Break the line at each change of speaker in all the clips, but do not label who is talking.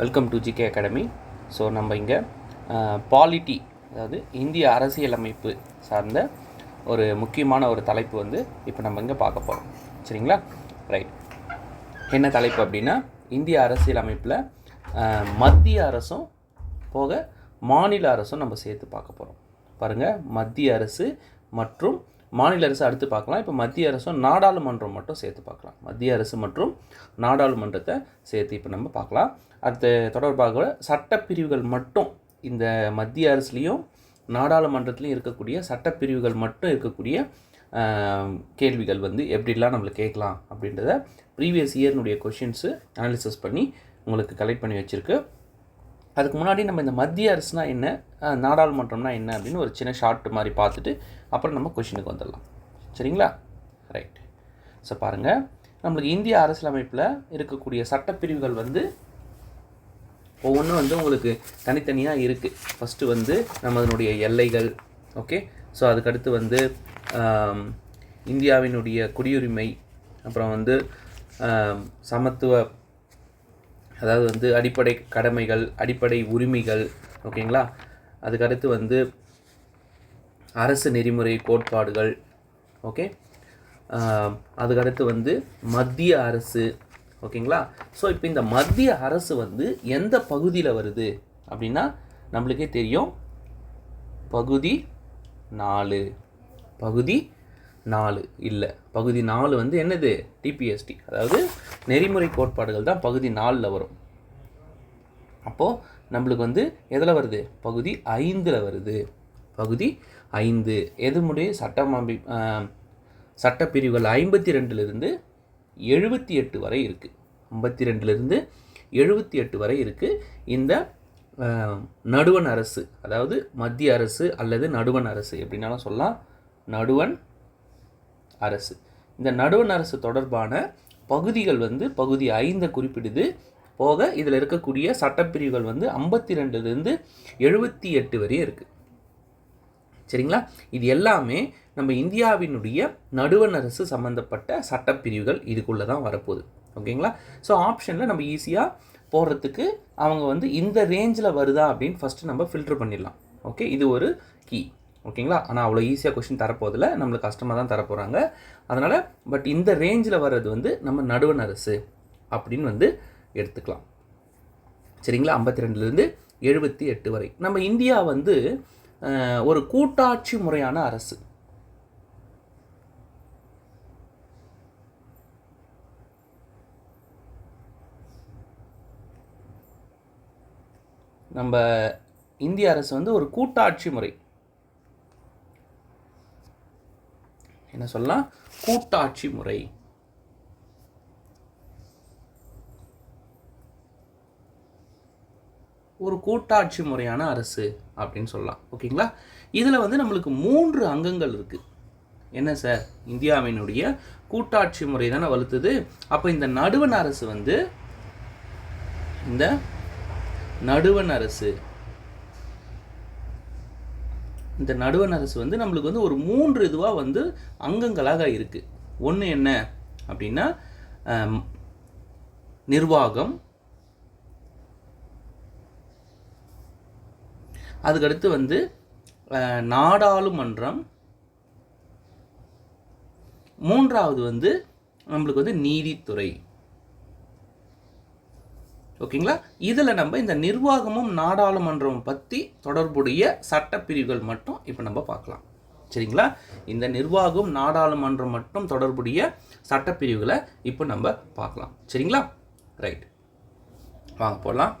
Welcome to GK academy so நம்ம இங்கே polity அதாவது இந்திய அரசியலமைப்பு சார்ந்த ஒரு முக்கியமான ஒரு தலைப்பு வந்து இப்போ நம்ம இங்கே பார்க்க போகிறோம் சரிங்களா? ரைட் என்ன தலைப்பு அப்படின்னா இந்திய அரசியலமைப்பில் மத்திய அரசும் போக மாநில அரசும் நம்ம சேர்த்து பார்க்க போகிறோம் பாருங்கள் மத்திய அரசு மற்றும் மாநில அரசு அடுத்து பார்க்கலாம். இப்போ மத்திய அரசும் நாடாளுமன்றம் மட்டும் சேர்த்து பார்க்கலாம். மத்திய அரசு மற்றும் நாடாளுமன்றத்தை சேர்த்து இப்போ நம்ம பார்க்கலாம். அது தொடர்பாக சட்டப்பிரிவுகள் மட்டும் இந்த மத்திய அரசுலேயும் நாடாளுமன்றத்துலேயும் இருக்கக்கூடிய சட்டப்பிரிவுகள் மட்டும் இருக்கக்கூடிய கேள்விகள் வந்து எப்படிலாம் நம்மளுக்கு கேட்கலாம் அப்படின்றத ப்ரீவியஸ் இயர்னுடைய கொஷின்ஸு அனாலிசிஸ் பண்ணி உங்களுக்கு கலெக்ட் பண்ணி வச்சுருக்கு. அதுக்கு முன்னாடி நம்ம இந்த மத்திய அரசுனா என்ன நாடாளுமன்றம்னா என்ன அப்படின்னு ஒரு சின்ன ஷார்ட் மாதிரி பார்த்துட்டு அப்புறம் நம்ம கொஷினுக்கு வந்துடலாம். சரிங்களா? ரைட் ஸோ பாருங்கள் நம்மளுக்கு இந்திய அரசியலமைப்பில் இருக்கக்கூடிய சட்டப்பிரிவுகள் வந்து ஒவ்வொன்றும் வந்து உங்களுக்கு தனித்தனியாக இருக்குது ஃபஸ்ட்டு வந்து நம்ம அதனுடைய எல்லைகள் ஓகே ஸோ அதுக்கடுத்து வந்து இந்தியாவினுடைய குடியுரிமை அப்புறம் வந்து சமத்துவ அதாவது வந்து அடிப்படை கடமைகள் அடிப்படை உரிமைகள் ஓகேங்களா அதுக்கடுத்து வந்து அரசு நெறிமுறை கோட்பாடுகள் ஓகே அதுக்கடுத்து வந்து மத்திய அரசு ஓகேங்களா? ஸோ இப்போ இந்த மத்திய அரசு வந்து எந்த பகுதியில் வருது? அப்படின்னா நம்மளுக்கே தெரியும். பகுதி நாலு. பகுதி நாலு. இல்லை பகுதி நாலு வந்து என்னது? டிபிஎஸ்டி அதாவது நெறிமுறை கோட்பாடுகள் தான் பகுதி நாலில் வரும். அப்போது நம்மளுக்கு வந்து எதில் வருது? பகுதி ஐந்தில் வருது. பகுதி ஐந்து. எதுமுடைய சட்டமபி சட்டப்பிரிவுகள் ஐம்பத்தி ரெண்டுலேருந்து எழுபத்தி எட்டு வரை இருக்குது ஐம்பத்தி ரெண்டுலேருந்து எழுபத்தி எட்டு வரை இருக்குது இந்த நடுவன் நடுவண் அரசு அதாவது மத்திய அரசு அல்லது நடுவண் அரசு எப்படின்னாலும் சொல்லலாம். நடுவண் அரசு. இந்த நடுவண் அரசு தொடர்பான பகுதிகள் வந்து பகுதி ஐந்தை குறிப்பிடுது. போக இதில் இருக்கக்கூடிய சட்டப்பிரிவுகள் வந்து ஐம்பத்தி ரெண்டுலேருந்து எழுபத்தி எட்டு வரையும் இருக்குது சரிங்களா? இது எல்லாமே நம்ம இந்தியாவினுடைய நடுவண் அரசு சம்மந்தப்பட்ட சட்டப்பிரிவுகள் இதுக்குள்ளே தான் வரப்போகுது. ஓகேங்களா? ஸோ ஆப்ஷனில் நம்ம ஈஸியாக போடுறதுக்கு அவங்க வந்து இந்த ரேஞ்சில் வருதா அப்படின்னு ஃபஸ்ட்டு நம்ம ஃபில்டர் பண்ணிடலாம். ஓகே இது ஒரு கீ ஓகேங்களா? ஆனால் அவ்வளோ ஈஸியாக கொஷின் தரப்போதில் நம்மளுக்கு கஷ்டமாக தான் தரப்போகிறாங்க அதனால் பட் இந்த ரேஞ்சில் வர்றது வந்து நம்ம நடுவண் அரசு அப்படின்னு வந்து எடுத்துக்கலாம். சரிங்களா? ஐம்பத்தி ரெண்டுலேருந்து எழுபத்தி எட்டு வரை. நம்ம இந்தியா வந்து ஒரு கூட்டாட்சி முறையான அரசு. நம்ம இந்திய அரசு வந்து ஒரு கூட்டாட்சி முறை. என்ன சொல்லலாம்? கூட்டாட்சி முறை. ஒரு கூட்டாட்சி முறையான அரசு அப்படின்னு சொல்லலாம். ஓகேங்களா? இதில் வந்து நம்மளுக்கு மூன்று அங்கங்கள் இருக்குது என்ன சார்? இந்தியாவினுடைய கூட்டாட்சி முறை தானே வலுத்துது அப்போ இந்த நடுவண் அரசு வந்து இந்த நடுவண் அரசு. இந்த நடுவண் அரசு வந்து நம்மளுக்கு வந்து ஒரு மூன்று இதுவாக வந்து அங்கங்களாக இருக்குது ஒன்று என்ன அப்படின்னா நிர்வாகம் அதுக்கடுத்து வந்து நாடாளுமன்றம். மூன்றாவது வந்து நம்மளுக்கு வந்து நீதித்துறை. ஓகேங்களா? இதில் நம்ம இந்த நிர்வாகமும் நாடாளுமன்றம் பற்றி தொடர்புடைய சட்டப்பிரிவுகள் மட்டும் இப்போ நம்ம பார்க்கலாம். சரிங்களா? இந்த நிர்வாகம் நாடாளுமன்றம் மட்டும் தொடர்புடைய சட்டப்பிரிவுகளை இப்போ நம்ம பார்க்கலாம். சரிங்களா? ரைட். வாங்க போடலாம்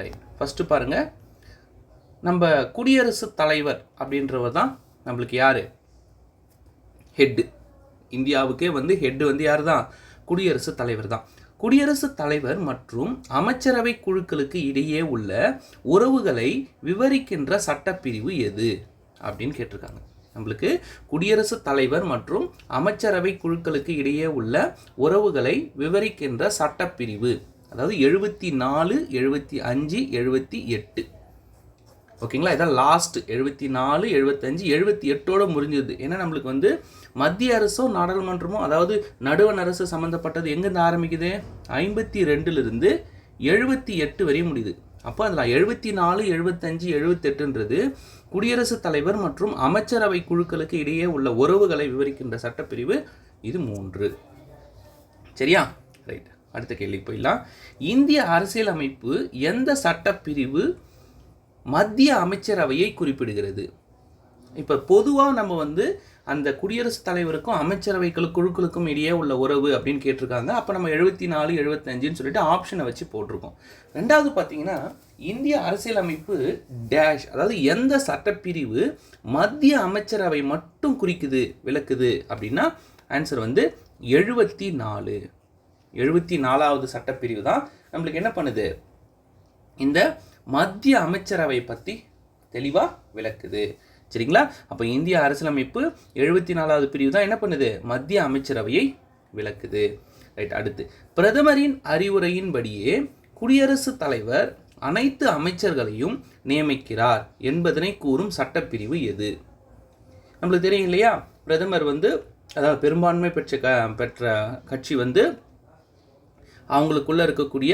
ரைட் ஃபஸ்ட்டு பாருங்கள் நம்ம குடியரசுத் தலைவர் அப்படின்றவர் தான் நம்மளுக்கு யார்? ஹெட்டு இந்தியாவுக்கே வந்து ஹெட்டு வந்து யார் தான்? குடியரசுத் தலைவர் தான். குடியரசுத் தலைவர் மற்றும் அமைச்சரவை குழுக்களுக்கு இடையே உள்ள உறவுகளை விவரிக்கின்ற சட்டப்பிரிவு எது? அப்படின்னு கேட்டிருக்காங்க. நம்மளுக்கு குடியரசுத் தலைவர் மற்றும் அமைச்சரவை குழுக்களுக்கு இடையே உள்ள உறவுகளை விவரிக்கின்ற சட்டப்பிரிவு. அதாவது எழுபத்தி நாலு எழுபத்தி அஞ்சு எழுபத்தி எட்டு. ஓகேங்களா? இதான் லாஸ்ட் எழுபத்தி நாலு எழுபத்தஞ்சு எழுபத்தி எட்டோட முடிஞ்சது. ஏன்னா நம்மளுக்கு வந்து மத்திய அரசோ நாடாளுமன்றமோ அதாவது நடுவண் அரசு சம்மந்தப்பட்டது எங்கேருந்து ஆரம்பிக்குது? ஐம்பத்தி ரெண்டுலேருந்து எழுபத்தி எட்டு வரையும் முடியுது. அப்போ அதில் எழுபத்தி நாலு எழுபத்தஞ்சு எழுபத்தெட்டுன்றது குடியரசுத் தலைவர் மற்றும் அமைச்சரவை குழுக்களுக்கு இடையே உள்ள உறவுகளை விவரிக்கின்ற சட்டப்பிரிவு இது மூன்று. சரியா? ரைட் அடுத்த கேள்வி போயிடலாம். இந்திய அரசியலமைப்பு எந்த சட்டப்பிரிவு மத்திய அமைச்சரவையை குறிப்பிடுகிறது? இப்போ பொதுவாக நம்ம வந்து அந்த குடியரசுத் தலைவருக்கும் அமைச்சரவைகளுக்கு குழுக்களுக்கும் இடையே உள்ள உறவு அப்படின்னு கேட்டிருக்காங்க. அப்போ நம்ம எழுபத்தி நாலு எழுபத்தஞ்சுன்னு சொல்லிட்டு ஆப்ஷனை வச்சு போட்டிருக்கோம். ரெண்டாவது பார்த்தீங்கன்னா இந்திய அரசியலமைப்பு டேஷ் அதாவது எந்த சட்டப்பிரிவு மத்திய அமைச்சரவை மட்டும் குறிக்குது விளக்குது அப்படின்னா ஆன்சர் வந்து எழுபத்தி நாலு. எழுபத்தி நாலாவது சட்டப்பிரிவு தான். நம்மளுக்கு என்ன பண்ணுது? இந்த மத்திய அமைச்சரவை பற்றி தெளிவாக விளக்குது. சரிங்களா? அப்போ இந்திய அரசியலமைப்பு எழுபத்தி நாலாவது பிரிவு தான் என்ன பண்ணுது? மத்திய அமைச்சரவையை விளக்குது. ரைட் அடுத்து. பிரதமரின் அறிவுரையின்படியே குடியரசுத் தலைவர் அனைத்து அமைச்சர்களையும் நியமிக்கிறார் என்பதனை கூறும் சட்டப்பிரிவு எது? நம்மளுக்கு தெரியும் இல்லையா? பிரதமர் வந்து அதாவது பெரும்பான்மை பெற்ற க பெற்ற கட்சி வந்து அவங்களுக்குள்ளே இருக்கக்கூடிய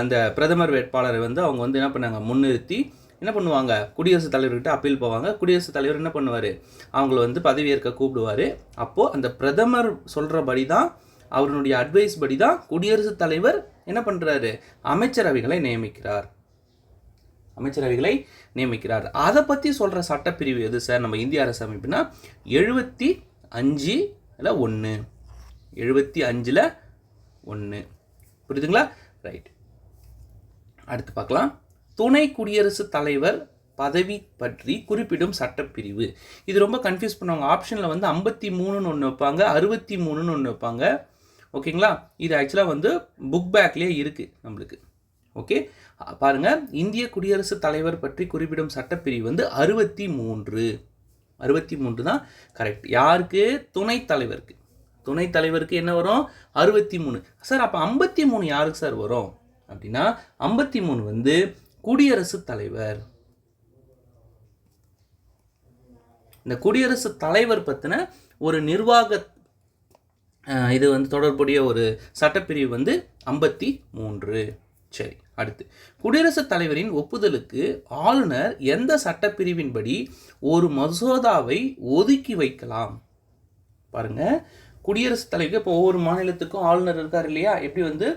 அந்த பிரதமர் வேட்பாளரை வந்து அவங்க வந்து என்ன பண்ணாங்க? முன்னிறுத்தி என்ன பண்ணுவாங்க? குடியரசுத் தலைவர்கிட்ட அப்பீல் போவாங்க. குடியரசுத் தலைவர் என்ன பண்ணுவார்? அவங்கள வந்து பதவியேற்க கூப்பிடுவார். அப்போது அந்த பிரதமர் சொல்கிறபடி தான் அவருடைய அட்வைஸ் படி தான் குடியரசுத் தலைவர் என்ன பண்ணுறாரு அமைச்சரவைகளை நியமிக்கிறார். அமைச்சரவைகளை நியமிக்கிறார். அதை பற்றி சொல்கிற சட்டப்பிரிவு எது சார்? நம்ம இந்திய அரசு அமைப்புனா எழுபத்தி அஞ்சு இல்லை ஒன்று எழுபத்தி அஞ்சில் ஒன்று புரியுதுங்களா? ரைட் அடுத்து பார்க்கலாம். துணை குடியரசுத் தலைவர் பதவி பற்றி குறிப்பிடும் சட்டப்பிரிவு. இது ரொம்ப கன்ஃபியூஸ் பண்ணுவாங்க. ஆப்ஷனில் வந்து ஐம்பத்தி மூணுன்னு ஒன்று வைப்பாங்க. அறுபத்தி மூணுன்னு ஒன்று வைப்பாங்க. ஓகேங்களா? இது ஆக்சுவலாக வந்து புக் பேக்லேயே இருக்குது நம்மளுக்கு. ஓகே பாருங்கள் இந்திய குடியரசுத் தலைவர் பற்றி குறிப்பிடும் சட்டப்பிரிவு வந்து அறுபத்தி மூன்று. அறுபத்தி மூன்று தான் கரெக்ட் யாருக்கு? துணைத் தலைவருக்கு. துணைத் தலைவருக்கு என்ன வரும்? அறுபத்தி மூணு சார் அப்போ ஐம்பத்தி மூணு யாருக்கு சார் வரும்? அப்படின்னா ஐம்பத்தி மூணு வந்து குடியரசுத் தலைவர். இந்த குடியரசுத் தலைவர் பற்றின ஒரு நிர்வாக இது வந்து தொடர்புடைய ஒரு சட்டப்பிரிவு வந்து ஐம்பத்தி மூன்று சரி அடுத்து. குடியரசுத் தலைவரின் ஒப்புதலுக்கு ஆளுநர் எந்த சட்டப்பிரிவின்படி ஒரு மசோதாவை ஒதுக்கி வைக்கலாம்? பாருங்க. குடியரசுத் தலைவர் இப்போ ஒவ்வொரு மாநிலத்துக்கும் ஆளுநர் இருக்கார் இல்லையா? எப்படி வந்து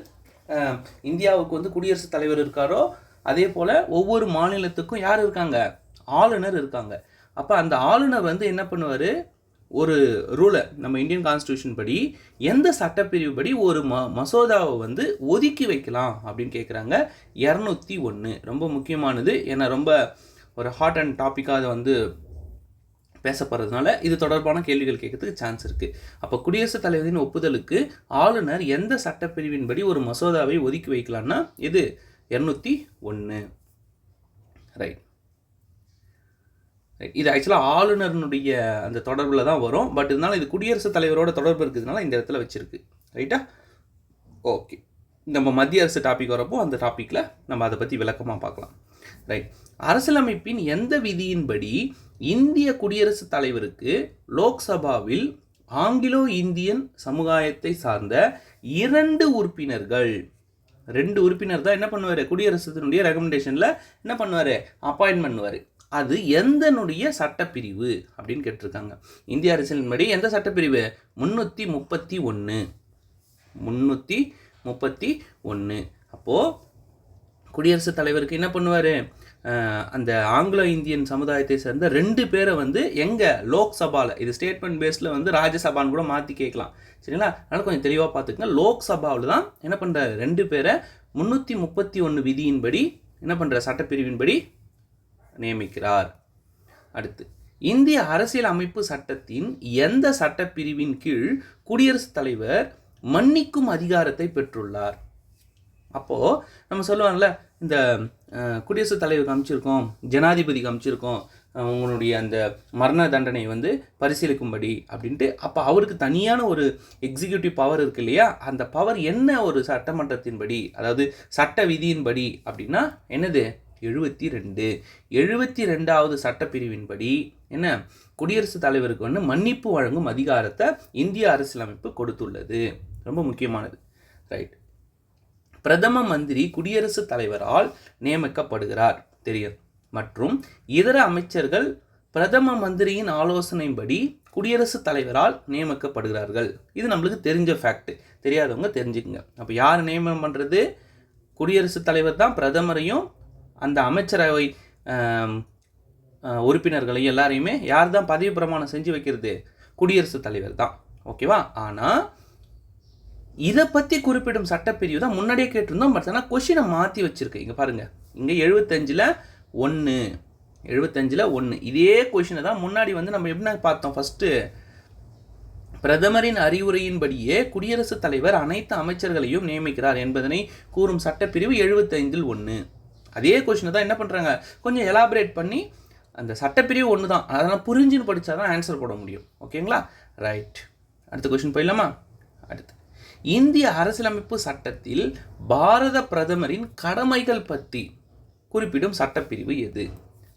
இந்தியாவுக்கு வந்து குடியரசுத் தலைவர் இருக்காரோ அதே போல் ஒவ்வொரு மாநிலத்துக்கும் யார் இருக்காங்க? ஆளுநர் இருக்காங்க. அப்போ அந்த ஆளுநர் வந்து என்ன பண்ணுவார்? ஒரு ரூலை நம்ம இந்தியன் கான்ஸ்டியூஷன் படி எந்த சட்டப்பிரிவு படி ஒரு ம மசோதாவை வந்து ஒதுக்கி வைக்கலாம் அப்படின்னு கேட்குறாங்க இரநூத்தி ஒன்று ரொம்ப முக்கியமானது. ஏன்னா ரொம்ப ஒரு ஹாட் அண்ட் டாப்பிக்காக அதை வந்து பேசப்படுறதுனால இது தொடர்பான கேள்விகள் கேட்கறதுக்கு சான்ஸ் இருக்குது அப்போ குடியரசுத் தலைவரின் ஒப்புதலுக்கு ஆளுநர் எந்த சட்டப்பிரிவின்படி ஒரு மசோதாவை ஒதுக்கி வைக்கலான்னா இது இரநூத்தி ஒன்று ரைட் இது ஆக்சுவலாக ஆளுநர்னுடைய அந்த தொடர்பில் தான் வரும். பட் இருந்தாலும் இது குடியரசுத் தலைவரோட தொடர்பு இருக்கிறதுனால இந்த இடத்துல வச்சுருக்கு. ரைட்டா ஓகே நம்ம மத்திய அரசு டாபிக் வரப்போ அந்த டாப்பிக்கில் நம்ம அதை பற்றி விளக்கமாக பார்க்கலாம். ரைட் அரசியலமைப்பின் எந்த விதியின்படி இந்திய குடியரசுத் தலைவருக்கு லோக்சபாவில் ஆங்கிலோ இந்தியன் சமுதாயத்தை சார்ந்த இரண்டு உறுப்பினர்கள். ரெண்டு உறுப்பினர் தான் என்ன பண்ணுவார்? குடியரசுத்தினுடைய ரெக்கமெண்டேஷனில் என்ன பண்ணுவார்? அப்பாயின்ட் பண்ணுவார். அது எந்தனுடைய சட்டப்பிரிவு அப்படின்னு கேட்டிருக்காங்க. இந்திய அரசியலின்படி எந்த சட்டப்பிரிவு? முந்நூற்றி முப்பத்தி ஒன்று முந்நூற்றி முப்பத்தி ஒன்று அப்போது குடியரசுத் தலைவருக்கு என்ன பண்ணுவார்? அந்த ஆங்கிலோ இந்தியன் சமுதாயத்தை சேர்ந்த ரெண்டு பேரை வந்து எங்கே லோக்சபாவில் இது ஸ்டேட்மெண்ட் பேஸில் வந்து ராஜ்யசபான்னு கூட மாற்றி கேட்கலாம். சரிங்களா? அதனால் கொஞ்சம் தெளிவாக பார்த்துக்கங்க. லோக்சபாவில் தான் என்ன பண்ணுறாரு ரெண்டு பேரை முந்நூற்றி முப்பத்தி ஒன்று விதியின்படி என்ன பண்ணுற சட்டப்பிரிவின்படி நியமிக்கிறார். அடுத்து இந்திய அரசியல் அமைப்பு சட்டத்தின் எந்த சட்டப்பிரிவின் கீழ் குடியரசுத் தலைவர் மன்னிக்கும் அதிகாரத்தை பெற்றுள்ளார்? அப்போது நம்ம சொல்லுவாங்கல்ல இந்த குடியரசுத் தலைவருக்கு காமிச்சிருக்கோம் ஜனாதிபதிக்கு அமைச்சிருக்கோம் உங்களுடைய அந்த மரண தண்டனை வந்து பரிசீலிக்கும்படி அப்படின்ட்டு அப்போ அவருக்கு தனியான ஒரு எக்ஸிக்யூட்டிவ் பவர் இருக்கு இல்லையா? அந்த பவர் என்ன ஒரு சட்டமன்றத்தின்படி அதாவது சட்ட விதியின்படி அப்படின்னா என்னது? எழுபத்தி ரெண்டு எழுபத்தி ரெண்டாவது சட்டப்பிரிவின்படி என்ன? குடியரசுத் தலைவருக்கு வந்து மன்னிப்பு வழங்கும் அதிகாரத்தை இந்திய அரசியலமைப்பு கொடுத்துள்ளது. ரொம்ப முக்கியமானது. ரைட். பிரதம மந்திரி குடியரசுத் தலைவரால் நியமிக்கப்படுகிறார். தெரியும். மற்றும் இதர அமைச்சர்கள் பிரதம மந்திரியின் ஆலோசனைப்படி குடியரசுத் தலைவரால் நியமிக்கப்படுகிறார்கள். இது நம்மளுக்கு தெரிஞ்ச ஃபேக்ட் தெரியாதவங்க தெரிஞ்சுக்குங்க. அப்போ யார் நியமனம் பண்ணுறது குடியரசுத் தலைவர் தான் பிரதமரையும் அந்த அமைச்சரவை உறுப்பினர்களையும் எல்லாரையுமே யார் தான் பதவி பிரமாணம் செஞ்சு வைக்கிறது? குடியரசுத் தலைவர் தான். ஓகேவா? ஆனால் இதை பற்றி குறிப்பிடும் சட்டப்பிரிவு தான் முன்னாடியே கேட்டிருந்தோம் பட் ஆனால் கொஷினை மாற்றி வச்சுருக்கு. இங்கே பாருங்கள் இங்கே எழுபத்தஞ்சில் ஒன்று எழுபத்தஞ்சில் ஒன்று இதே கொஷினை தான் முன்னாடி வந்து நம்ம எப்படின்னா பார்த்தோம். ஃபஸ்ட்டு பிரதமரின் அறிவுரையின்படியே குடியரசுத் தலைவர் அனைத்து அமைச்சர்களையும் நியமிக்கிறார் என்பதனை கூறும் சட்டப்பிரிவு எழுபத்தைந்தில் ஒன்று அதே கொஷினை தான் என்ன பண்ணுறாங்க கொஞ்சம் எலாபரேட் பண்ணி அந்த சட்டப்பிரிவு ஒன்று தான். அதெல்லாம் புரிஞ்சுன்னு படித்தா தான் ஆன்சர் போட முடியும். ஓகேங்களா ரைட் அடுத்த கொஷின் போயிடலாமா? அடுத்து. இந்திய அரசியலமைப்பு சட்டத்தில் பாரத பிரதமரின் கடமைகள் பற்றி குறிப்பிடும் சட்டப்பிரிவு எது?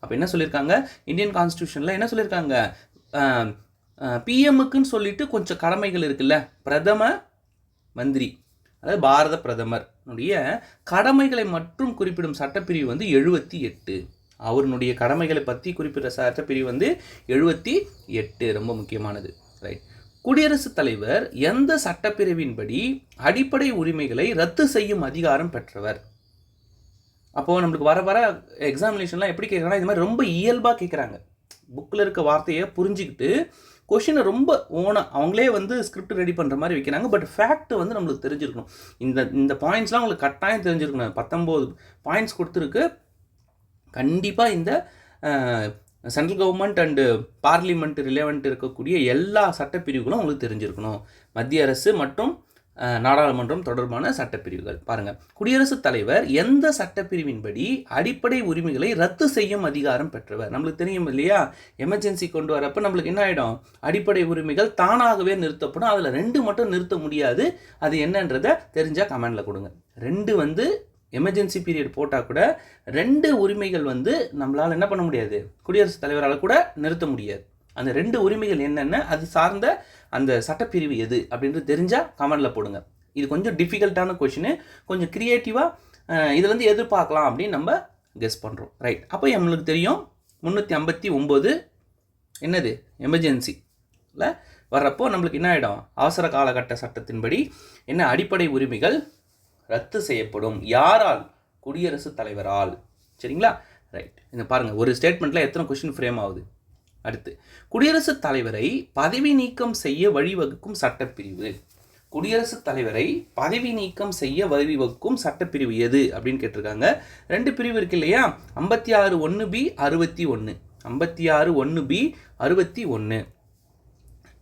அப்போ என்ன சொல்லியிருக்காங்க இந்தியன் கான்ஸ்டியூஷனில் என்ன சொல்லியிருக்காங்க பிஎம்முக்குன்னு சொல்லிட்டு கொஞ்சம் கடமைகள் இருக்குல்ல. பிரதம மந்திரி அதாவது பாரத பிரதமர்னுடைய கடமைகளை மட்டும் குறிப்பிடும் சட்டப்பிரிவு வந்து எழுபத்தி எட்டு. அவருடைய கடமைகளை பற்றி குறிப்பிட்ட சட்டப்பிரிவு வந்து எழுபத்தி எட்டு. ரொம்ப முக்கியமானது ரைட் குடியரசுத் தலைவர் எந்த சட்டப்பிரிவின்படி அடிப்படை உரிமைகளை ரத்து செய்யும் அதிகாரம் பெற்றவர்? அப்போது நம்மளுக்கு வர வர எக்ஸாமினேஷன்லாம் எப்படி கேட்குறாங்கன்னா இது மாதிரி ரொம்ப இயல்பாக கேட்குறாங்க புக்கில் இருக்க வார்த்தையை புரிஞ்சுக்கிட்டு கொஷினை ரொம்ப ஓனாக அவங்களே வந்து ஸ்கிரிப்ட் ரெடி பண்ணுற மாதிரி வைக்கிறாங்க. பட் ஃபேக்ட் வந்து நம்மளுக்கு தெரிஞ்சிருக்கணும். இந்த இந்த பாயிண்ட்ஸ்லாம் உங்களுக்கு கட்டாயம் தெரிஞ்சிருக்கணும். பத்தொம்போது பாயிண்ட்ஸ் கொடுத்துருக்கு. கண்டிப்பாக இந்த central government and parliament relevant இருக்கக்கூடிய எல்லா சட்டப்பிரிவுகளும் உங்களுக்கு தெரிஞ்சிருக்கணும். மத்திய அரசு மற்றும் நாடாளுமன்றம் தொடர்பான சட்டப்பிரிவுகள். பாருங்கள் குடியரசுத் தலைவர் எந்த சட்டப்பிரிவின்படி அடிப்படை உரிமைகளை ரத்து செய்யும் அதிகாரம் பெற்றவர். நம்மளுக்கு தெரியும் இல்லையா? எமர்ஜென்சி கொண்டு வரப்போ நம்மளுக்கு என்ன ஆகிடும் அடிப்படை உரிமைகள் தானாகவே நிறுத்தப்படும். அதில் ரெண்டு மட்டும் நிறுத்த முடியாது. அது என்னன்றதை தெரிஞ்சால் கமெண்டில் கொடுங்க. ரெண்டு வந்து எமர்ஜென்சி பீரியட் போட்டால் கூட ரெண்டு உரிமைகள் வந்து நம்மளால் என்ன பண்ண முடியாது? குடியரசுத் தலைவரால் கூட நிறுத்த முடியாது. அந்த ரெண்டு உரிமைகள் என்னென்ன? அது சார்ந்த அந்த சட்டப்பிரிவு எது அப்படின்றது தெரிஞ்சால் கமெண்டில் போடுங்க. இது கொஞ்சம் டிஃபிகல்ட்டான கொஷினு கொஞ்சம் க்ரியேட்டிவாக இதில் வந்து எதிர்பார்க்கலாம் அப்படின்னு நம்ம கெஸ் பண்ணுறோம் ரைட் அப்போ நம்மளுக்கு தெரியும் முந்நூற்றி ஐம்பத்தி ஒம்பது என்னது? எமர்ஜென்சி இல்லை வர்றப்போ நம்மளுக்கு என்ன ஆகிடும் அவசர காலகட்ட சட்டத்தின்படி என்ன அடிப்படை உரிமைகள் ரத்து செய்யப்படும். யாரால்? குடியரசுத் தலைவரால். சரிங்களா? ரைட் இந்த பாருங்கள் ஒரு ஸ்டேட்மெண்ட்டில் எத்தனை கொஷின் ஃப்ரேம் ஆகுது? அடுத்து குடியரசுத் தலைவரை பதவி நீக்கம் செய்ய வழிவகுக்கும் சட்டப்பிரிவு. குடியரசுத் தலைவரை பதவி நீக்கம் செய்ய வழிவகுக்கும் சட்டப்பிரிவு எது? அப்படின்னு கேட்டிருக்காங்க. ரெண்டு பிரிவு இருக்கு இல்லையா? ஐம்பத்தி ஆறு ஒன்று பி அறுபத்தி ஒன்று ஐம்பத்தி ஆறு ஒன்று பி அறுபத்தி ஒன்று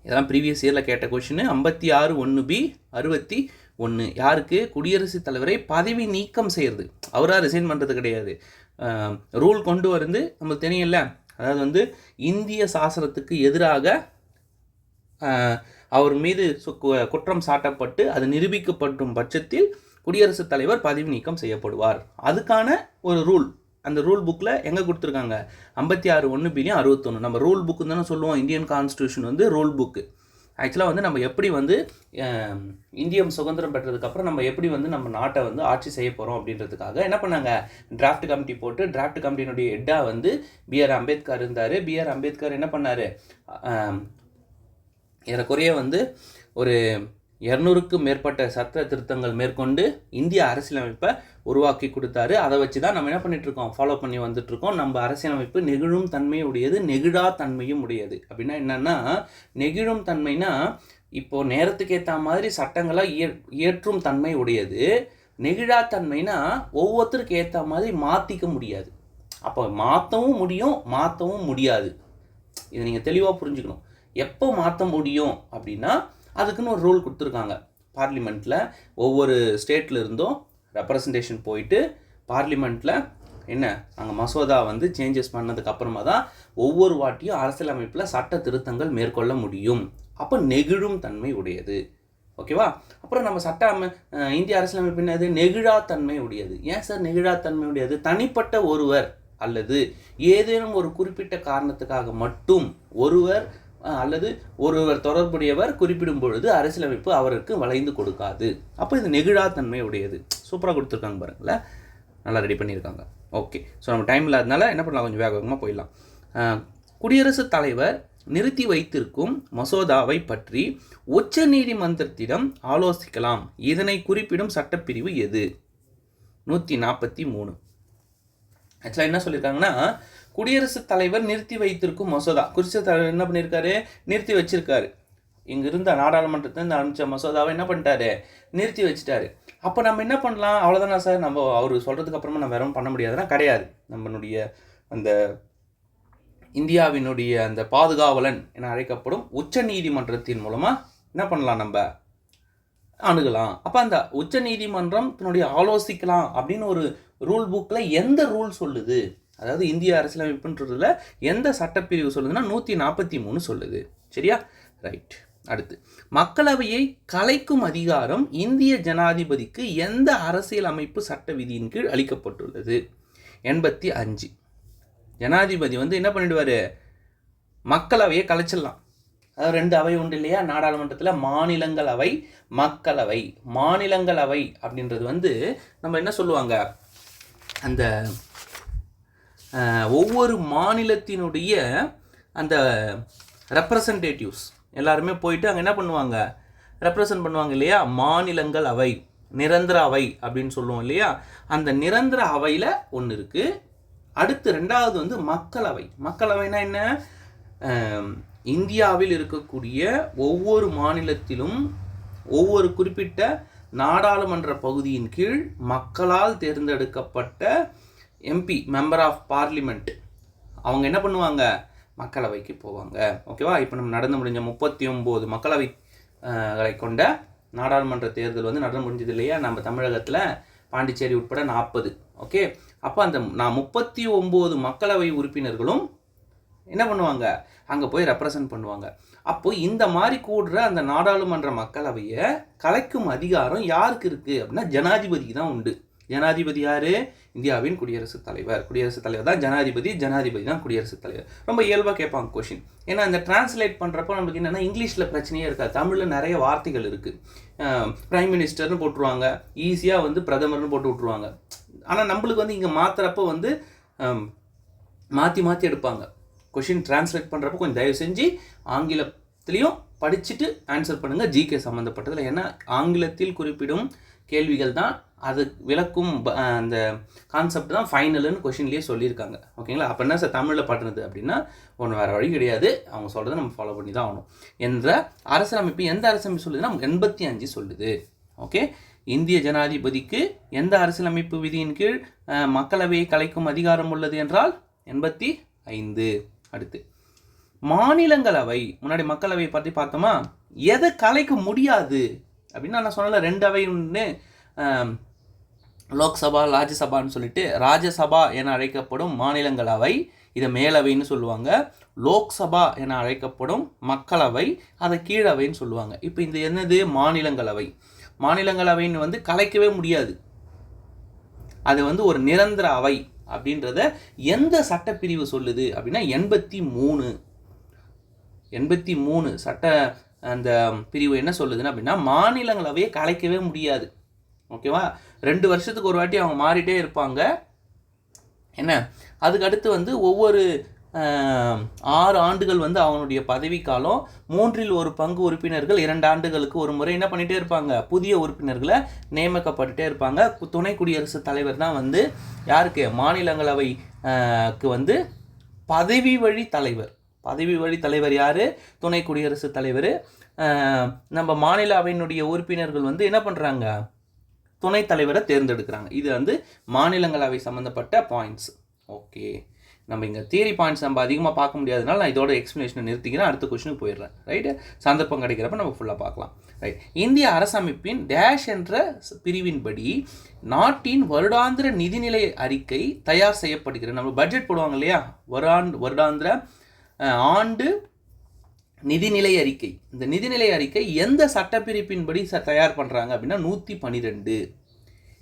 இதெல்லாம் ப்ரீவியஸ் இயரில் கேட்ட கொஷின் ஐம்பத்தி ஆறு ஒன்று பி அறுபத்தி ஒன்று யாருக்கு? குடியரசுத் தலைவரை பதவி நீக்கம் செய்கிறது அவராக ரிசைன் பண்ணுறது கிடையாது. ரூல் கொண்டு வந்து நமக்கு தெரியல அதாவது வந்து இந்திய சாசனத்துக்கு எதிராக அவர் மீது குற்றம் சாட்டப்பட்டு அது நிரூபிக்கப்படும் பட்சத்தில் குடியரசுத் தலைவர் பதவி நீக்கம் செய்யப்படுவார். அதுக்கான ஒரு ரூல் அந்த ரூல் புக்கில் எங்கே கொடுத்துருக்காங்க? ஐம்பத்தி ஆறு ஒன்று பிரியும் அறுபத்தொன்று நம்ம ரூல் புக்கு தானே சொல்லுவோம். இந்தியன் கான்ஸ்டியூஷன் வந்து ரூல் புக்கு ஆக்சுவலாக வந்து நம்ம எப்படி வந்து இந்தியம் சுதந்திரம் பெற்றதுக்கப்புறம் நம்ம எப்படி வந்து நம்ம நாட்டை வந்து ஆட்சி செய்ய போகிறோம் அப்படின்றதுக்காக என்ன பண்ணாங்க? டிராஃப்ட் கமிட்டி போட்டு டிராஃப்ட் கமிட்டியினுடைய ஹெட்டாக வந்து பிஆர் அம்பேத்கர் இருந்தார். பிஆர் அம்பேத்கர் என்ன பண்ணார்? ஏறக்குறைய வந்து ஒரு இரநூறுக்கும் மேற்பட்ட சட்ட திருத்தங்கள் மேற்கொண்டு இந்திய அரசியலமைப்பை உருவாக்கி கொடுத்தாரு. அதை வச்சு தான் நம்ம என்ன பண்ணிட்டு ஃபாலோ பண்ணி வந்துட்டு இருக்கோம் நம்ம அரசியலமைப்பு நெகிழும் தன்மையும் உடையது நெகிழா தன்மையும் உடையது. அப்படின்னா என்னன்னா நெகிழும் தன்மைனா இப்போ நேரத்துக்கு ஏற்ற மாதிரி சட்டங்களை இய இயற்றும் தன்மை உடையது. நெகிழா தன்மைனா ஒவ்வொருத்தருக்கு ஏற்ற மாதிரி மாற்றிக்க முடியாது. அப்போ மாற்றவும் முடியும் மாற்றவும் முடியாது. இதை நீங்கள் தெளிவாக புரிஞ்சுக்கணும். எப்போ மாற்ற முடியும் அப்படின்னா அதுக்குன்னு ஒரு ரூல் கொடுத்துருக்காங்க. பார்லிமெண்ட்டில் ஒவ்வொரு ஸ்டேட்டில் இருந்தும் ரெப்ரசன்டேஷன் போயிட்டு பார்லிமெண்ட்டில் என்ன? அங்கே மசோதா வந்து சேஞ்சஸ் பண்ணதுக்கு அப்புறமா தான் ஒவ்வொரு வாட்டியும் அரசியலமைப்பில் சட்ட திருத்தங்கள் மேற்கொள்ள முடியும். அப்போ நெகிழும் தன்மை உடையது. ஓகேவா அப்புறம் நம்ம சட்ட அமை இந்திய அரசியலமைப்பு என்னது? நெகிழாத்தன்மை உடையது. ஏன் சார் நெகிழாத்தன்மை உடையது? தனிப்பட்ட ஒருவர் அல்லது ஏதேனும் ஒரு குறிப்பிட்ட காரணத்துக்காக மட்டும் ஒருவர் அல்லது ஒருவர் தொடர்புடையவர் குறிப்பிடும் பொழுது அரசியலமைப்பு அவருக்கு வளைந்து கொடுக்காது. அப்போ இது நெகிழாத்தன்மை உடையது சூப்பராக கொடுத்துருக்காங்க பாருங்களேன் நல்லா ரெடி பண்ணியிருக்காங்க. ஓகே ஸோ நம்ம டைம் இல்லாதனால என்ன பண்ணலாம்? கொஞ்சம் வேக வேகமாக போயிடலாம். குடியரசுத் தலைவர் நிறுத்தி வைத்திருக்கும் மசோதாவை பற்றி உச்ச நீதிமன்றத்திடம் ஆலோசிக்கலாம். இதனை குறிப்பிடும் சட்டப்பிரிவு எது? நூற்றி நாற்பத்தி மூணு. ஆக்சுவலாக என்ன சொல்லியிருக்காங்கன்னா குடியரசுத் தலைவர் நிறுத்தி வைத்திருக்கும் மசோதா. குடியரசுத் தலைவர் என்ன பண்ணியிருக்காரு நிறுத்தி வச்சிருக்காரு. இங்கே இருந்த நாடாளுமன்றத்திலிருந்து அனுப்பிச்ச மசோதாவை என்ன பண்ணிட்டாரு? நிறுத்தி வச்சுட்டாரு. அப்போ நம்ம என்ன பண்ணலாம்? அவ்வளோதானா சார்? நம்ம அவர் சொல்கிறதுக்கு அப்புறமா நம்ம வேறும் பண்ண முடியாதுன்னா கிடையாது. நம்மளுடைய அந்த இந்தியாவினுடைய அந்த பாதுகாவலன் என அழைக்கப்படும் உச்ச நீதிமன்றத்தின் மூலமாக என்ன பண்ணலாம் நம்ம? அணுகலாம். அப்போ அந்த உச்ச நீதிமன்றம் தன்னுடைய ஆலோசிக்கலாம் அப்படின்னு ஒரு ரூல் புக்கில் எந்த ரூல் சொல்லுது? அதாவது இந்திய அரசியலமைப்புன்றதுல எந்த சட்டப்பிரிவு சொல்லுதுன்னா நூற்றி நாற்பத்தி மூணு சொல்லுது. சரியா? ரைட் அடுத்து. மக்களவையை கலைக்கும் அதிகாரம் இந்திய ஜனாதிபதிக்கு எந்த அரசியலமைப்பு சட்ட விதியின் கீழ் அளிக்கப்பட்டுள்ளது? எண்பத்தி அஞ்சு. ஜனாதிபதி வந்து என்ன பண்ணிடுவார்? மக்களவையை கலைச்சிடலாம். அதாவது ரெண்டு அவை உண்டு இல்லையா? நாடாளுமன்றத்தில் மாநிலங்களவை மக்களவை. மாநிலங்களவை அப்படின்றது வந்து நம்ம என்ன சொல்லுவாங்க? அந்த ஒவ்வொரு மாநிலத்தினுடைய அந்த ரெப்ரசன்டேட்டிவ்ஸ் எல்லாருமே போயிட்டு அங்கே என்ன பண்ணுவாங்க? ரெப்ரசன்ட் பண்ணுவாங்க இல்லையா? மாநிலங்கள் அவை நிரந்தர அவை அப்படின்னு சொல்லுவோம் இல்லையா? அந்த நிரந்தர அவையில் ஒன்று இருக்குது அடுத்து ரெண்டாவது வந்து மக்களவை. மக்களவைனா என்ன? இந்தியாவில் இருக்கக்கூடிய ஒவ்வொரு மாநிலத்திலும் ஒவ்வொரு குறிப்பிட்ட நாடாளுமன்ற பகுதியின் கீழ் மக்களால் தேர்ந்தெடுக்கப்பட்ட எம்பி மெம்பர் ஆஃப் பார்லிமெண்ட் அவங்க என்ன பண்ணுவாங்க? மக்களவைக்கு போவாங்க. ஓகேவா இப்போ நம்ம நடந்து முடிஞ்ச முப்பத்தி ஒம்பது மக்களவை களை கொண்ட நாடாளுமன்ற தேர்தல் வந்து நடந்து முடிஞ்சது இல்லையா? நம்ம தமிழகத்தில் பாண்டிச்சேரி உட்பட நாற்பது ஓகே அப்போ அந்த நான் முப்பத்தி ஒம்பது மக்களவை உறுப்பினர்களும் என்ன பண்ணுவாங்க? அங்கே போய் ரெப்ரசன்ட் பண்ணுவாங்க. அப்போ இந்த மாதிரி கூடுற அந்த நாடாளுமன்ற மக்களவையை கலைக்கும் அதிகாரம் யாருக்கு இருக்குது அப்படின்னா ஜனாதிபதிக்கு தான் உண்டு. ஜனாதிபதி யாரு? இந்தியாவின் குடியரசுத் தலைவர். குடியரசுத் தலைவர் தான் ஜனாதிபதி ஜனாதிபதி தான் குடியரசுத் தலைவர். ரொம்ப இயல்பாக கேட்பாங்க கொஷின் ஏன்னா அந்த டிரான்ஸ்லேட் பண்ணுறப்போ நம்மளுக்கு என்னென்னா இங்கிலீஷில் பிரச்சனையே இருக்காது. தமிழில் நிறைய வார்த்தைகள் இருக்குது பிரைம் மினிஸ்டர்னு போட்டுருவாங்க. ஈஸியாக வந்து பிரதமர்னு போட்டு விட்ருவாங்க ஆனால் நம்மளுக்கு வந்து இங்கே மாத்துறப்போ வந்து மாற்றி மாற்றி எடுப்பாங்க. கொஷின் டிரான்ஸ்லேட் பண்ணுறப்போ கொஞ்சம் தயவு செஞ்சு ஆங்கிலத்துலேயும் படிச்சுட்டு ஆன்சர் பண்ணுங்கள் ஜிகே சம்மந்தப்பட்டதில் ஏன்னா ஆங்கிலத்தில் குறிப்பிடும் கேள்விகள் தான். அது விளக்கும் ப- அந்த கான்செப்ட் தான் ஃபைனல்னு கொஷின்லேயே சொல்லியிருக்காங்க. ஓகேங்களா அப்போ என்ன சார் தமிழில் பண்ணுறது அப்படின்னா ஒன்று வேறு வழி கிடையாது. அவங்க சொல்கிறத நம்ம ஃபாலோ பண்ணி தான் ஆகணும். என்ற அரசியலமைப்பு எந்த அரசியலமைப்பு சொல்லுதுன்னா எண்பத்தி அஞ்சு சொல்லுது. ஓகே இந்திய ஜனாதிபதிக்கு எந்த அரசியலமைப்பு விதியின் கீழ் மக்களவையை கலைக்கும் அதிகாரம் உள்ளது என்றால் எண்பத்தி ஐந்து. அடுத்து. மாநிலங்களவை. முன்னாடி மக்களவை பற்றி பார்த்தோமா? எதை கலைக்க முடியாது? அப்படின்னா நான் சொன்னல ரெண்டு அவை லோக்சபா ராஜ்யசபான்னு சொல்லிட்டு ராஜ்யசபா என அழைக்கப்படும் மாநிலங்களவை இதை மேலவைன்னு சொல்லுவாங்க. லோக்சபா என அழைக்கப்படும் மக்களவை அதை கீழவைன்னு சொல்லுவாங்க. இப்போ இந்த என்னது? மாநிலங்களவை மாநிலங்களவைன்னு வந்து கலைக்கவே முடியாது. அது வந்து ஒரு நிரந்தர அவை அப்படின்றத எந்த சட்டப்பிரிவு சொல்லுது அப்படின்னா எண்பத்தி மூணு. எண்பத்தி மூணு சட்ட அந்த பிரிவு என்ன சொல்லுதுன்னு அப்படின்னா மாநிலங்களவையை கலைக்கவே முடியாது. ஓகேவா ரெண்டு வருஷத்துக்கு ஒரு வாட்டி அவங்க மாறிட்டே இருப்பாங்க. என்ன? அதுக்கு அடுத்து வந்து ஒவ்வொரு ஆறு ஆண்டுகள் வந்து அவனுடைய பதவிக்காலம் மூன்றில் ஒரு பங்கு உறுப்பினர்கள் இரண்டு ஆண்டுகளுக்கு ஒரு முறை என்ன பண்ணிகிட்டே இருப்பாங்க? புதிய உறுப்பினர்களை நியமிக்கப்பட்டுட்டே இருப்பாங்க. துணை குடியரசுத் தலைவர் தான் வந்து யாருக்கு? மாநிலங்களவைக்கு வந்து பதவி வழி தலைவர். பதவி வழி தலைவர் யார்? துணை குடியரசுத் தலைவர். நம்ம மாநில அவையினுடைய உறுப்பினர்கள் வந்து என்ன பண்ணுறாங்க துணைத் தலைவரை தேர்ந்தெடுக்கிறாங்க. இது வந்து மாநிலங்களவை சம்மந்தப்பட்ட பாயிண்ட்ஸ் ஓகே. நம்ம இங்கே தியரி பாயிண்ட்ஸ் நம்ம அதிகமாக பார்க்க முடியாதனால நான் இதோட எக்ஸ்ப்ளனேஷனை நிறுத்திக்கிறேன். அடுத்த கொஸ்டினுக்கு போயிடுறேன். ரைட்டு சந்தர்ப்பம் கிடைக்கிறப்ப நம்ம ஃபுல்லாக பார்க்கலாம். ரைட் இந்திய அரசமைப்பின் டேஷ் என்ற பிரிவின்படி நாட்டின் வருடாந்திர நிதிநிலை அறிக்கை தயார் செய்யப்படுகிறது. நம்ம பட்ஜெட் போடுவாங்க இல்லையா? வருடாண்டு வருடாந்திர ஆண்டு நிதிநிலை அறிக்கை. இந்த நிதிநிலை அறிக்கை எந்த சட்டப்பிரிப்பின்படி ச தயார் பண்ணுறாங்க அப்படின்னா நூற்றி பன்னிரெண்டு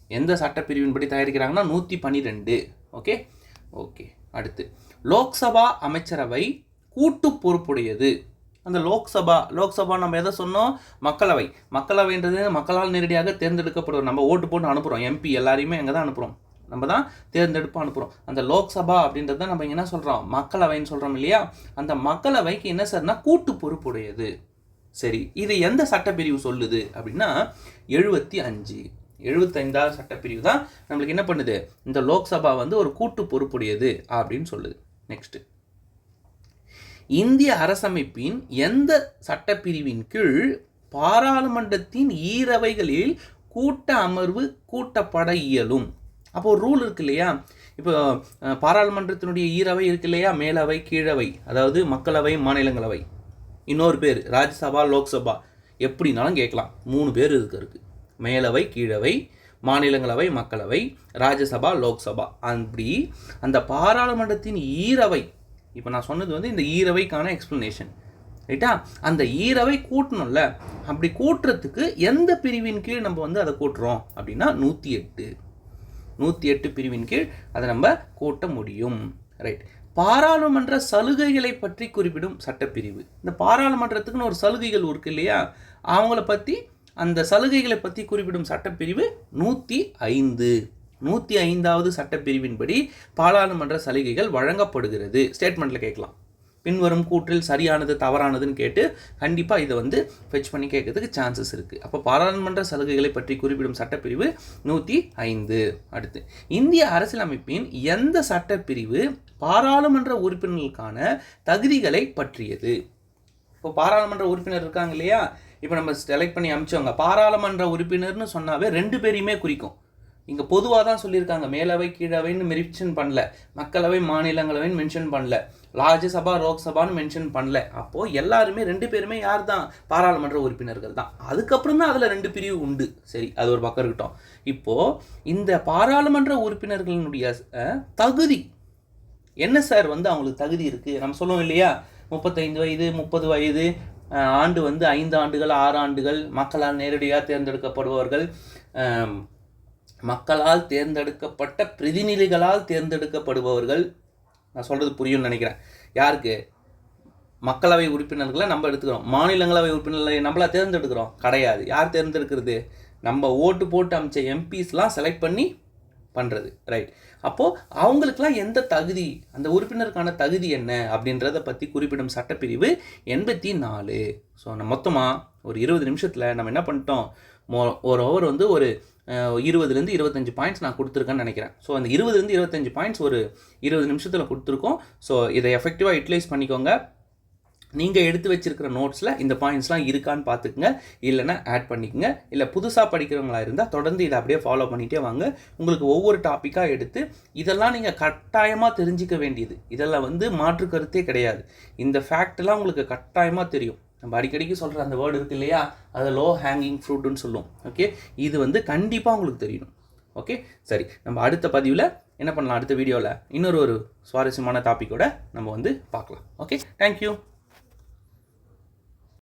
எந்த சட்டப்பிரிவின்படி தயாரிக்கிறாங்கன்னா நூற்றி பன்னிரெண்டு ஓகே? ஓகே. அடுத்து. லோக்சபா அமைச்சரவை கூட்டு பொறுப்புடையது. அந்த லோக்சபா லோக்சபா நம்ம எதை சொன்னோம்? மக்களவை. மக்களவைன்றது மக்களால் நேரடியாக தேர்ந்தெடுக்கப்படுவோம் நம்ம ஓட்டு போட்டு அனுப்புகிறோம் எம்பி எல்லாரையுமே எங்கே தான் அனுப்புகிறோம் நம்ம தான் தேர்ந்தெடுப்பு அனுப்புகிறோம் அந்த லோக்சபா அப்படின்றத நம்ம என்ன சொல்கிறோம் மக்களவைன்னு சொல்கிறோம் இல்லையா? அந்த மக்களவைக்கு என்ன சார்னா கூட்டு பொறுப்புடையது. சரி இது எந்த சட்டப்பிரிவு சொல்லுது அப்படின்னா எழுபத்தி அஞ்சு. எழுபத்தைந்தாவது சட்டப்பிரிவு தான் நம்மளுக்கு என்ன பண்ணுது? இந்த லோக்சபா வந்து ஒரு கூட்டு பொறுப்புடையது அப்படின்னு சொல்லுது. நெக்ஸ்ட்டு இந்திய அரசமைப்பின் எந்த சட்டப்பிரிவின் கீழ் பாராளுமன்றத்தின் ஈரவைகளில் கூட்ட அமர்வு கூட்டப்பட இயலும்? அப்போ ஒரு ரூல் இருக்கு இல்லையா? இப்போ பாராளுமன்றத்தினுடைய ஈரவை இருக்கு இல்லையா? மேலவை கீழவை அதாவது மக்களவை மாநிலங்களவை. இன்னொரு பேர் ராஜ்யசபா லோக்சபா. எப்படினாலும் கேட்கலாம். மூணு பேர் இருக்கு இருக்கு. மேலவை கீழவை மாநிலங்களவை மக்களவை ராஜ்யசபா லோக்சபா. அப்படி அந்த பாராளுமன்றத்தின் ஈரவை இப்போ நான் சொன்னது வந்து இந்த ஈரவைக்கான எக்ஸ்ப்ளனேஷன் ரைட்டா? அந்த ஈரவை கூட்டணும்ல. அப்படி கூட்டுறதுக்கு எந்த பிரிவின் கீழ் நம்ம வந்து அதை கூட்டுறோம்? அப்படின்னா நூற்றி எட்டு. நூற்றி எட்டு பிரிவின் கீழ் அதை நம்ம கூட்ட முடியும். ரைட் பாராளுமன்ற சலுகைகளை பற்றி குறிப்பிடும் சட்டப்பிரிவு. இந்த பாராளுமன்றத்துக்குன்னு ஒரு சலுகைகள் இருக்கு இல்லையா? அவங்கள பற்றி அந்த சலுகைகளை பற்றி குறிப்பிடும் சட்டப்பிரிவு நூற்றி ஐந்து. நூற்றி ஐந்தாவது சட்டப்பிரிவின்படி பாராளுமன்ற சலுகைகள் வழங்கப்படுகிறது. ஸ்டேட்மெண்ட்டில் கேட்கலாம். பின்வரும் கூற்றில் சரியானது தவறானதுன்னு கேட்டு கண்டிப்பாக இதை வந்து ஃபெச் பண்ணி கேட்கறதுக்கு சான்சஸ் இருக்குது அப்போ பாராளுமன்ற சலுகைகளை பற்றி குறிப்பிடும் சட்டப்பிரிவு நூற்றி ஐந்து. அடுத்து இந்திய அரசியலமைப்பின் எந்த சட்டப்பிரிவு பாராளுமன்ற உறுப்பினர்களுக்கான தகுதிகளை பற்றியது? இப்போ பாராளுமன்ற உறுப்பினர் இருக்காங்க இல்லையா? இப்போ நம்ம செலக்ட் பண்ணி அமிச்சவங்க பாராளுமன்ற உறுப்பினர்னு சொன்னாவே ரெண்டு பேரையுமே குறிக்கும். இங்கே பொதுவாக தான் சொல்லியிருக்காங்க மேலவை கீழவைன்னு மென்ஷன் பண்ணல மக்களவை மாநிலங்களவைன்னு மென்ஷன் பண்ணல. ராஜ்யசபா லோக்சபான்னு மென்ஷன் பண்ணல. அப்போது எல்லாருமே ரெண்டு பேருமே யார் தான் பாராளுமன்ற உறுப்பினர்கள் தான். அதுக்கப்புறம் தான் அதில் ரெண்டு பிரிவு உண்டு. சரி அது ஒரு பக்கம் இருக்கட்டும். இப்போது இந்த பாராளுமன்ற உறுப்பினர்களினுடைய தகுதி. என்ன சார் வந்து அவங்களுக்கு தகுதி இருக்குது நம்ம சொல்லுவோம் இல்லையா? முப்பத்தைந்து வயது முப்பது வயது ஆண்டு வந்து ஐந்து ஆண்டுகள் ஆறு ஆண்டுகள் மக்களால் நேரடியாக தேர்ந்தெடுக்கப்படுபவர்கள் மக்களால் தேர்ந்தெடுக்கப்பட்ட பிரதிநிதிகளால் தேர்ந்தெடுக்கப்படுபவர்கள் நான் சொல்கிறது புரியும்னு நினைக்கிறேன். யாருக்கு? மக்களவை உறுப்பினர்களை நம்ம எடுத்துக்கிறோம். மாநிலங்களவை உறுப்பினர்களை நம்மளா தேர்ந்தெடுக்கிறோம். கிடையாது. யார் தேர்ந்தெடுக்கிறது? நம்ம ஓட்டு போட்டு அமைச்ச எம்பிஸ்லாம் செலக்ட் பண்ணி பண்ணுறது ரைட் அப்போது அவங்களுக்குலாம் எந்த தகுதி அந்த உறுப்பினருக்கான தகுதி என்ன அப்படின்றத பற்றி குறிப்பிடும் சட்டப்பிரிவு எண்பத்தி நாலு. ஸோ நம்ம மொத்தமாக ஒரு இருபது நிமிஷத்தில் நம்ம என்ன பண்ணிட்டோம்? மோ ஒரு ஓவர் வந்து ஒரு இருபதுலேருந்து இருபத்தஞ்சு பாயிண்ட்ஸ் நான் கொடுத்துருக்கேன்னு நினைக்கிறேன். ஸோ அந்த இருபதுலேருந்து இருபத்தஞ்சு பாயிண்ட்ஸ் ஒரு இருபது நிமிஷத்தில் கொடுத்துருக்கோம். ஸோ இதை எஃபெக்டிவாக யூட்டிலைஸ் பண்ணிக்கோங்க. நீங்கள் எடுத்து வச்சிருக்கிற நோட்ஸில் இந்த பாயிண்ட்ஸ்லாம் இருக்கான்னு பார்த்துக்குங்க. இல்லைன்னா ஆட் பண்ணிக்கோங்க. இல்லை புதுசாக படிக்கிறவங்களா இருந்தால் தொடர்ந்து இதை அப்படியே ஃபாலோ பண்ணிகிட்டே வாங்க. உங்களுக்கு ஒவ்வொரு டாப்பிக்காக எடுத்து இதெல்லாம் நீங்கள் கட்டாயமாக தெரிஞ்சிக்க வேண்டியது. இதெல்லாம் வந்து மாற்று கருத்தே கிடையாது. இந்த ஃபேக்ட்லாம் உங்களுக்கு கட்டாயமாக தெரியும். நம்ம அடிக்கடிக்கு சொல்கிற அந்த வேர்டு இருக்கு இல்லையா? அதை லோ ஹேங்கிங் ஃப்ரூட்டுன்னு சொல்லுவோம். ஓகே இது வந்து கண்டிப்பாக உங்களுக்கு தெரியணும். ஓகே சரி நம்ம அடுத்த பதிவில் என்ன பண்ணலாம்? அடுத்த வீடியோவில் இன்னொரு ஒரு சுவாரஸ்யமான டாப்பிக்கோட நம்ம வந்து பார்க்கலாம். Okay thank you